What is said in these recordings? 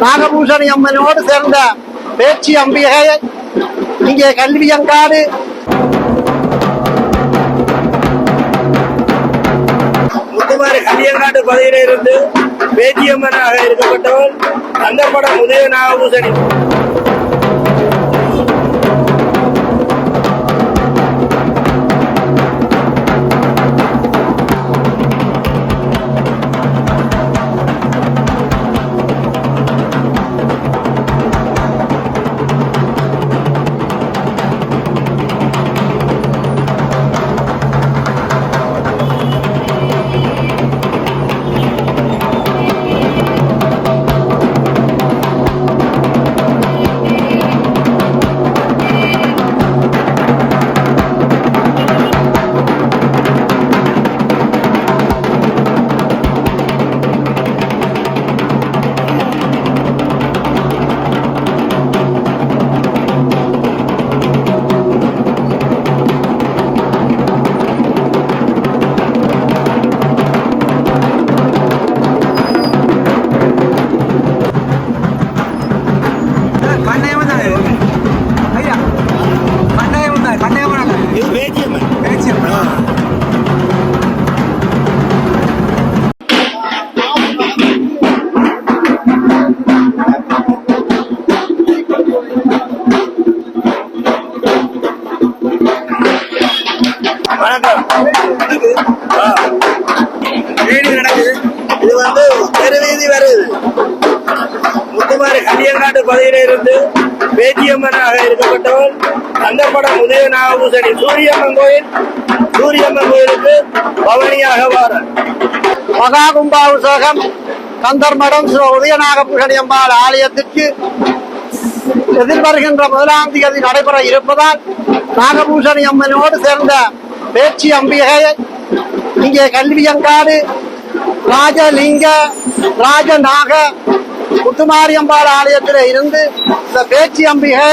நாகபூஷணி அம்மனோடு சேர்ந்த பேச்சு அம்பிகை இங்கே கல்வியங்காடு முத்துமாரி கலியங்காட்டு பகுதியில இருந்து பேச்சியம்மனாக இருக்கப்பட்டவள் அந்த உதய நாகபூசணி முத்துமாரி கலியங்காட்டு பகுதியிலிருந்து பேச்சியம்மனாக இருக்கப்பட்டவள் அந்த படம் உதய நாகபூசணி சூரியம்மன் கோயில். சூரியம்மன் கோயிலுக்கு பவனியாக வார மகா கும்பாபிஷேகம் கந்தர்மடம் ஸ்ரீ உதயநாகபூஷணி அம்பாள் ஆலயத்திற்கு எதிர்வருகின்ற முதலாம் தேதி நடைபெற இருப்பதால் நாகபூஷணி அம்மனோடு சேர்ந்த பேச்சி அம்பிகை இங்கே கல்வியங்காடு ராஜலிங்க ராஜநாக முத்துமாரியம்பாள் ஆலயத்தில் இருந்து இந்த பேச்சி அம்பிகை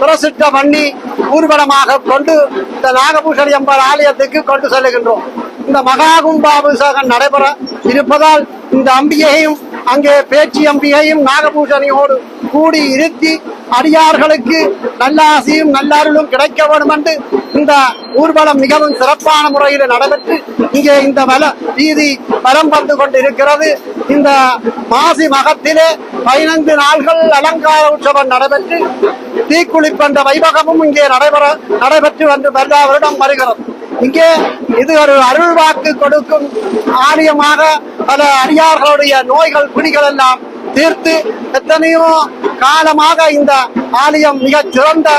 பிரசித்த பண்ணி ஊர்வலமாக கொண்டு இந்த நாகபூஷணி அம்பாள் ஆலயத்துக்கு கொண்டு செல்லுகின்றோம். இந்த மகா கும்பாபிஷேகம் நடைபெற இருப்பதால் இந்த அம்பிகையும் அங்கே பேச்சு எம்பியையும் நாகபூஷணியோடு கூடி இருத்தி அடியார்களுக்கு நல்லாசியும் நல்லாருளும் கிடைக்க வேண்டும் என்று இந்த ஊர்வலம் மிகவும் சிறப்பான முறையில் நடைபெற்று இங்கே இந்த வல வீதி வலம் வந்து கொண்டிருக்கிறது. இந்த மாசி மகத்திலே பதினைந்து நாள்கள் அலங்கார உற்சவம் நடைபெற்று தீக்குளிப்பென்ற வைபகமும் இங்கே நடைபெற நடைபெற்று வந்து வருடா வருடம் வருகிறது. இங்கே இது ஒரு அருள் வாக்கு கொடுக்கும் ஆலயமாக பல அடியார்களுடைய நோய்கள் குடிகள் எல்லாம் தீர்த்து எத்தனையோ காலமாக இந்த ஆலயம் மிக சிறந்த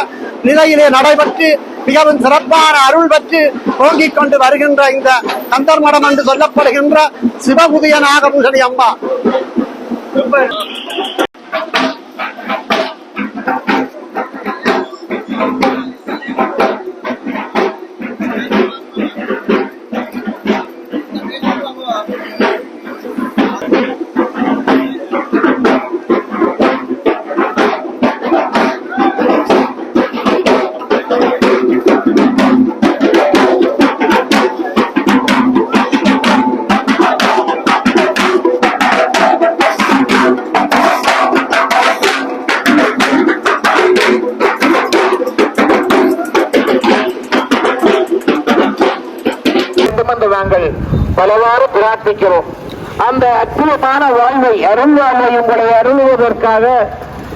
நிலையிலே நடைபெற்று மிகவும் சிறப்பான அருள் பெற்று ஓங்கிக் கொண்டு வருகின்ற இந்த கந்தர்மடம் என்று சொல்லப்படுகின்ற சிவபுதிய நாகபூஷணி அம்மா. நாங்கள் பலவாறு பிரார்த்திக்கிறோம். அந்த அற்புதமான வாழ்வை அருள் வாழ்வை உங்களை அருளுவதற்காக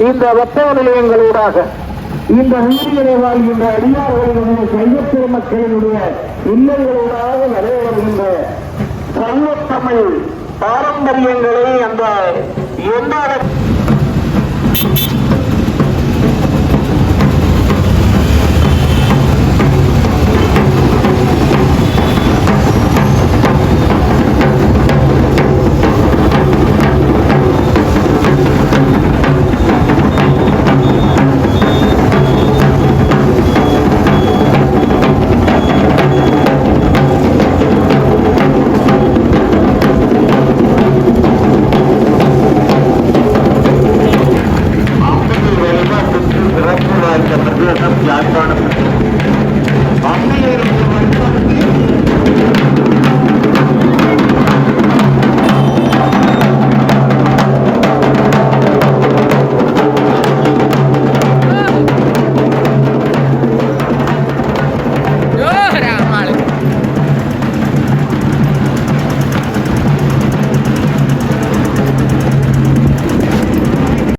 இந்த வெப்ப நிலையங்களூடாக இந்த வீதிகளை வாழ்கின்ற அடியார்களுடைய கையத்திர மக்களினுடைய இல்லங்களூடாக நிறைய வருகின்ற தமிழ் பாரம்பரியங்களை அந்த எந்த